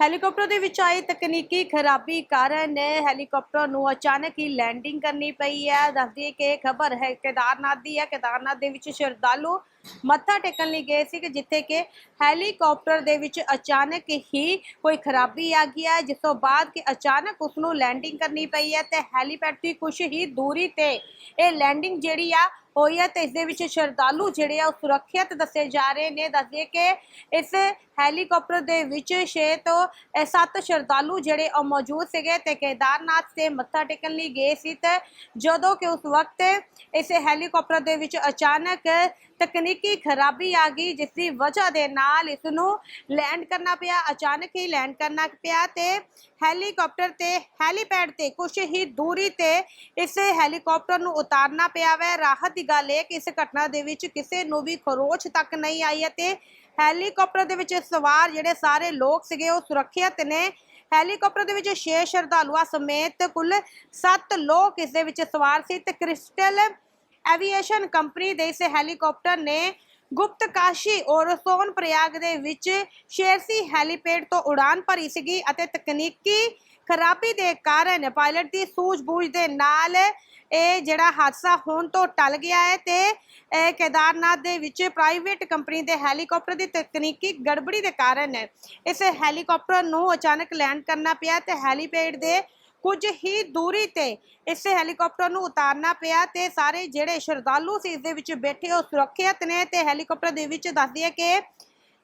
Helicopter ਦੇ ਵਿੱਚ ਆਈ ਤਕਨੀਕੀ ਖਰਾਬੀ ਕਾਰਨ ਹੈਲੀਕਾਪਟਰ ਨੂੰ ਅਚਾਨਕ ਹੀ ਲੈਂਡਿੰਗ ਕਰਨੀ ਪਈ ਹੈ। ਦੱਸਦੀ ਕਿ ਖਬਰ ਹੈ ਕੇਦਾਰਨਾਥ ਦੀ ਹੈ। ਕੇਦਾਰਨਾਥ ਦੇ ਵਿੱਚ ਸ਼ਰਧਾਲੂ ਮੱਥਾ ਟੇਕਣ ਲਈ ਗਏ ਸੀ ਕਿ ਜਿੱਥੇ ਕਿ ਹੈਲੀਕਾਪਟਰ ਦੇ ਵਿੱਚ ਅਚਾਨਕ ਹੀ ਕੋਈ ਖਰਾਬੀ ਆ ਗਈ ਹੈ। ਜਿਸ ਤੋਂ ਬਾਅਦ ਕਿ ਅਚਾਨਕ ਉਸ ਨੂੰ ਲੈਂਡਿੰਗ ਕਰਨੀ ਪਈ ਹੈ ਤੇ ਹੈਲੀਪੈਡ ਦੀ ਕੁਝ ਹੀ ਦੂਰੀ ਤੇ ਇਹ ਲੈਂਡਿੰਗ ਜਿਹੜੀ ਆ ਹੋਈ ਹੈ ਤੇ ਇਸ ਦੇ ਵਿੱਚ ਸ਼ਰਧਾਲੂ ਜਿਹੜੇ ਆ ਉਹ ਸੁਰੱਖਿਅਤ ਦੱਸੇ ਜਾ ਰਹੇ ਨੇ। ਦੱਸਦੇ ਕਿ ਇਸ ਹੈਲੀਕਾਪਟਰ ਦੇ ਵਿੱਚ 6 ਤੋਂ 7 ਸ਼ਰਧਾਲੂ ਜਿਹੜੇ ਉਹ ਮੌਜੂਦ ਸੀਗੇ ਤੇ ਕੇਦਾਰਨਾਥ ਤੇ ਮੱਥਾ ਟੇਕਣ ਲਈ ਗਏ ਸੀ ਤੇ ਜਦੋਂ ਕਿ ਉਸ ਵਕਤ ਇਸ ਹੈਲੀਕਾਪਟਰ ਦੇ ਵਿੱਚ ਅਚਾਨਕ ਤਕਨੀਕੀ ਖਰਾਬੀ ਆ ਗਈ, ਜਿਸ ਦੀ ਵਜ੍ਹਾ ਦੇ ਨਾਲ ਇਸ ਨੂੰ ਲੈਂਡ ਕਰਨਾ ਪਿਆ, ਅਚਾਨਕ ਹੀ ਲੈਂਡ ਕਰਨਾ ਪਿਆ ਤੇ ਹੈਲੀਕਾਪਟਰ ਤੇ, ਹੈਲੀਪੈਡ ਤੇ ਕੁਝ ਹੀ ਦੂਰੀ ਤੇ ਇਸ ਹੈਲੀਕਾਪਟਰ ਨੂੰ ਉਤਾਰਨਾ ਪਿਆ ਵੈ। ਰਾਹਤ ਦੀ ਗੱਲ ਹੈ ਕਿ ਇਸ ਘਟਨਾ ਦੇ ਵਿੱਚ ਕਿਸੇ ਨੂੰ ਵੀ ਖਰੋਚ ਤੱਕ ਨਹੀਂ ਆਈ ਹੈ ਤੇ ਹੈਲੀਕਾਪਟਰ ਦੇ ਵਿੱਚ ਸਵਾਰ ਜਿਹੜੇ ਸਾਰੇ ਲੋਕ ਸੀਗੇ ਉਹ ਸੁਰੱਖਿਅਤ ਨੇ। ਹੈਲੀਕਾਪਟਰ ਦੇ ਵਿੱਚ 6 ਸ਼ਰਧਾਲੂਆਂ ਸਮੇਤ ਕੁੱਲ 7 ਲੋਕ ਇਸ ਦੇ ਵਿੱਚ ਸਵਾਰ ਸੀ ਤੇ ਕ੍ਰਿਸਟਲ ਐਵੀਏਸ਼ਨ ਕੰਪਨੀ ਦੇ ਇਸ ਹੈਲੀਕਾਪਟਰ ਨੇ ਗੁਪਤ ਕਾਸ਼ੀ ਔਰ ਸੋਨ ਪ੍ਰਯਾਗ ਦੇ ਵਿੱਚ ਸ਼ੇਰਸੀ ਹੈਲੀਪੈਡ ਤੋਂ ਉਡਾਨ ਭਰੀ ਸੀਗੀ ਅਤੇ ਤਕਨੀਕੀ ਖਰਾਬੀ ਦੇ ਕਾਰਨ ਪਾਇਲਟ ਦੀ ਸੂਝ-ਬੂਝ ਦੇ ਨਾਲ ਇਹ ਜਿਹੜਾ ਹਾਦਸਾ ਹੋਣ ਤੋਂ ਟਲ ਗਿਆ ਹੈ ਤੇ ਕੇਦਾਰਨਾਥ ਦੇ ਵਿੱਚ ਪ੍ਰਾਈਵੇਟ ਕੰਪਨੀ ਦੇ ਹੈਲੀਕਾਪਟਰ ਦੀ ਤਕਨੀਕੀ ਗੜਬੜੀ ਦੇ ਕਾਰਨ ਇਸ ਹੈਲੀਕਾਪਟਰ ਨੂੰ ਅਚਾਨਕ ਲੈਂਡ ਕਰਨਾ ਪਿਆ ਤੇ ਹੈਲੀਪੈਡ ਦੇ ਕੁਝ ਹੀ ਦੂਰੀ ਤੇ ਇਸ ਹੈਲੀਕਾਪਟਰ ਨੂੰ ਉਤਾਰਨਾ ਪਿਆ ਤੇ ਸਾਰੇ ਜਿਹੜੇ ਸ਼ਰਧਾਲੂ ਸੀ ਇਸ ਦੇ ਵਿੱਚ ਬੈਠੇ ਉਹ ਸੁਰੱਖਿਅਤ ਨੇ ਤੇ ਹੈਲੀਕਾਪਟਰ ਦੇ ਵਿੱਚ ਦੱਸਦੀ ਹੈ ਕਿ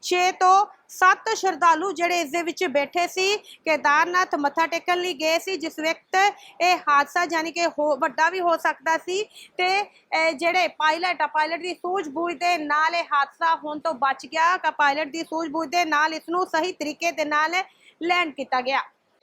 6 ਤੋਂ 7 ਸ਼ਰਧਾਲੂ ਜਿਹੜੇ ਇਸ ਦੇ ਵਿੱਚ ਬੈਠੇ ਸੀ ਕੇਦਾਰਨਾਥ ਮੱਥਾ ਟੇਕਣ ਲਈ ਗਏ ਸੀ ਜਿਸ ਵਕਤ ਇਹ ਹਾਦਸਾ ਯਾਨੀ ਕਿ ਹੋ- ਵੱਡਾ ਵੀ ਹੋ ਸਕਦਾ ਸੀ ਤੇ ਅਹ, ਜਿਹੜੇ ਪਾਇਲਟ ਆ ਪਾਇਲਟ ਦੀ ਸੂਝ-ਬੂਝ ਦੇ ਨਾਲ ਇਹ ਹਾਦਸਾ ਹੋਣ ਤੋਂ ਬਚ ਗਿਆ। ਕਿ ਪਾਇਲਟ ਦੀ ਸੂਝ-ਬੂਝ ਦੇ ਨਾਲ ਇਸ ਨੂੰ ਸਹੀ ਤਰੀਕੇ ਦੇ ਨਾਲ ਲੈਂਡ ਕੀਤਾ ਗਿਆ।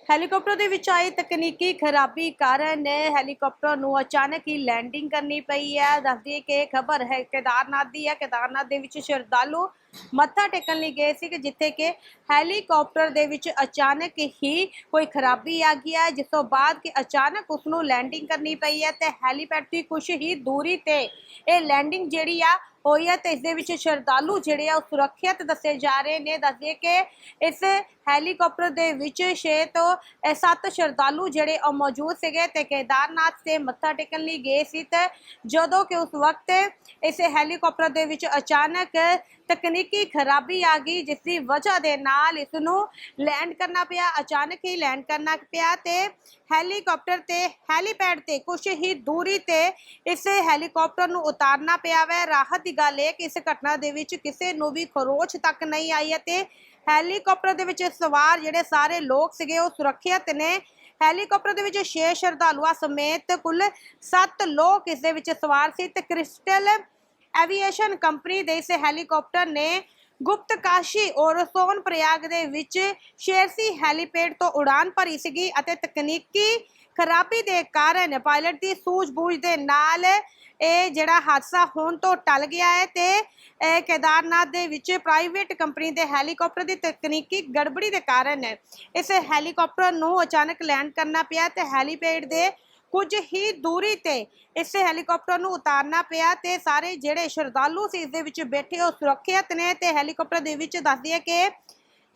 ਹੈਲੀਕਾਪਟਰ ਦੇ ਵਿੱਚ ਆਈ ਤਕਨੀਕੀ ਖਰਾਬੀ ਕਾਰਨ ਹੈਲੀਕਾਪਟਰ ਨੂੰ ਅਚਾਨਕ ਹੀ ਲੈਂਡਿੰਗ ਕਰਨੀ ਪਈ ਹੈ। ਦੱਸਦੀ ਹੈ ਕਿ ਖਬਰ ਹੈ, ਕੇਦਾਰਨਾਥ ਦੀ ਹੈ। ਕੇਦਾਰਨਾਥ ਦੇ ਵਿੱਚ ਸ਼ਰਧਾਲੂ ਮੱਥਾ ਟੇਕਣ ਲਈ ਗਏ ਸੀ ਕਿ ਜਿੱਥੇ ਕਿ ਹੈਲੀਕਾਪਟਰ ਦੇ ਵਿੱਚ ਅਚਾਨਕ ਹੀ ਕੋਈ ਖਰਾਬੀ ਆ ਗਈ ਹੈ। ਜਿਸ ਤੋਂ ਬਾਅਦ ਕਿ ਅਚਾਨਕ ਉਸ ਨੂੰ ਲੈਂਡਿੰਗ ਕਰਨੀ ਪਈ ਹੈ ਤੇ ਹੈਲੀਪੈਡ ਦੀ ਕੁਝ ਹੀ ਦੂਰੀ ਤੇ ਇਹ ਲੈਂਡਿੰਗ ਜਿਹੜੀ ਆ ਹੋਈ ਹੈ ਤੇ ਇਸ ਦੇ ਵਿੱਚ ਸ਼ਰਧਾਲੂ ਜਿਹੜੇ ਆ ਉਹ ਸੁਰੱਖਿਅਤ ਦੱਸੇ ਜਾ ਰਹੇ ਨੇ। ਦੱਸਦੇ ਕਿ ਇਸ ਹੈਲੀਕਾਪਟਰ ਦੇ ਵਿੱਚ 6 ਤੋਂ 7 ਸ਼ਰਧਾਲੂ ਜਿਹੜੇ ਉਹ ਮੌਜੂਦ ਸੀਗੇ ਤੇ ਕੇਦਾਰਨਾਥ ਤੇ ਮੱਥਾ ਟੇਕਣ ਲਈ ਗਏ ਸੀ ਤੇ ਜਦੋਂ ਕਿ ਉਸ ਵਕਤ ਇਸ ਹੈਲੀਕਾਪਟਰ ਦੇ ਵਿੱਚ ਅਚਾਨਕ ਤਕਨੀਕੀ ਖਰਾਬੀ ਆ ਗਈ, ਜਿਸ ਦੀ ਵਜ੍ਹਾ ਦੇ ਨਾਲ ਇਸ ਨੂੰ ਲੈਂਡ ਕਰਨਾ ਪਿਆ। ਅਚਾਨਕ ਹੀ ਲੈਂਡ ਕਰਨਾ ਪਿਆ ਤੇ ਹੈਲੀਕਾਪਟਰ ਤੇ, ਹੈਲੀਪੈਡ ਤੇ ਕੁਝ ਹੀ ਦੂਰੀ ਤੇ ਇਸ ਹੈਲੀਕਾਪਟਰ ਨੂੰ ਉਤਾਰਨਾ ਪਿਆ ਵੈ। ਰਾਹਤ ਦੀ ਗੱਲ ਇਹ ਕਿ ਇਸ ਘਟਨਾ ਦੇ ਵਿੱਚ ਕਿਸੇ ਨੂੰ ਵੀ ਖਰੋਚ ਤੱਕ ਨਹੀਂ ਆਈ ਹੈ ਹੈਲੀਕਾਪਟਰ ਦੇ ਵਿੱਚ ਸਵਾਰ ਜਿਹੜੇ ਸਾਰੇ ਲੋਕ ਸੀਗੇ ਉਹ ਸੁਰੱਖਿਅਤ ਨੇ। ਹੈਲੀਕਾਪਟਰ ਦੇ ਵਿੱਚ 6 ਸ਼ਰਧਾਲੂਆਂ ਸਮੇਤ ਕੁੱਲ 7 ਲੋਕ ਇਸ ਦੇ ਵਿੱਚ ਸਵਾਰ ਸੀ ਤੇ ਕ੍ਰਿਸਟਲ ਐਵੀਏਸ਼ਨ ਕੰਪਨੀ ਦੇ ਇਸ ਹੈਲੀਕਾਪਟਰ ਨੇ ਗੁਪਤ ਕਾਸ਼ੀ ਔਰ ਸੋਨ ਪ੍ਰਯਾਗ ਦੇ ਵਿੱਚ ਸ਼ੇਰਸੀ ਹੈਲੀਪੈਡ ਤੋਂ ਉਡਾਨ ਭਰੀ ਸੀਗੀ ਅਤੇ ਤਕਨੀਕੀ ਖਰਾਬੀ ਦੇ ਕਾਰਨ ਪਾਇਲਟ ਦੀ ਸੂਝ-ਬੂਝ ਦੇ ਨਾਲ ਇਹ ਜਿਹੜਾ ਹਾਦਸਾ ਹੋਣ ਤੋਂ ਟਲ ਗਿਆ ਹੈ ਤੇ ਕੇਦਾਰਨਾਥ ਦੇ ਵਿੱਚ ਪ੍ਰਾਈਵੇਟ ਕੰਪਨੀ ਦੇ ਹੈਲੀਕਾਪਟਰ ਦੀ ਤਕਨੀਕੀ ਗੜਬੜੀ ਦੇ ਕਾਰਨ ਇਸ ਹੈਲੀਕਾਪਟਰ ਨੂੰ ਅਚਾਨਕ ਲੈਂਡ ਕਰਨਾ ਪਿਆ ਤੇ ਹੈਲੀਪੈਡ ਦੇ ਕੁਝ ਹੀ ਦੂਰੀ ਤੇ ਇਸ ਹੈਲੀਕਾਪਟਰ ਨੂੰ ਉਤਾਰਨਾ ਪਿਆ ਤੇ ਸਾਰੇ ਜਿਹੜੇ ਸ਼ਰਧਾਲੂ ਸੀ ਇਸ ਦੇ ਵਿੱਚ ਬੈਠੇ ਉਹ ਸੁਰੱਖਿਅਤ ਨੇ ਤੇ ਹੈਲੀਕਾਪਟਰ ਦੇ ਵਿੱਚ ਦੱਸਦੀ ਹੈ ਕਿ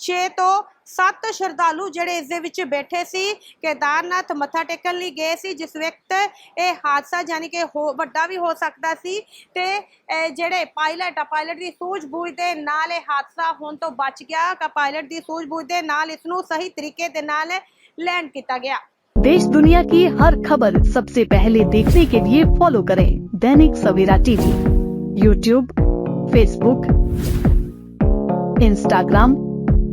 6 ਤੋਂ 7 ਸ਼ਰਧਾਲੂ ਜਿਹੜੇ ਇਸ ਦੇ ਵਿੱਚ ਬੈਠੇ ਸੀ ਕੇਦਾਰਨਾਥ ਮੱਥਾ ਟੇਕਣ ਲਈ ਗਏ ਸੀ ਜਿਸ ਵਕਤ ਇਹ ਹਾਦਸਾ ਯਾਨੀ ਕਿ ਹੋ- ਵੱਡਾ ਵੀ ਹੋ ਸਕਦਾ ਸੀ ਤੇ ਅਹ, ਜਿਹੜੇ ਪਾਇਲਟ ਆ ਪਾਇਲਟ ਦੀ ਸੂਝ-ਬੂਝ ਦੇ ਨਾਲ ਇਹ ਹਾਦਸਾ ਹੋਣ ਤੋਂ ਬਚ ਗਿਆ ਕਿ ਪਾਇਲਟ ਦੀ ਸੂਝ-ਬੂਝ ਦੇ ਨਾਲ ਇਸ ਨੂੰ ਸਹੀ ਤਰੀਕੇ ਦੇ ਨਾਲ ਲੈਂਡ ਕੀਤਾ ਗਿਆ देश दुनिया की हर खबर सबसे पहले देखने के लिए फॉलो करें Dainik Savera TV YouTube Facebook Instagram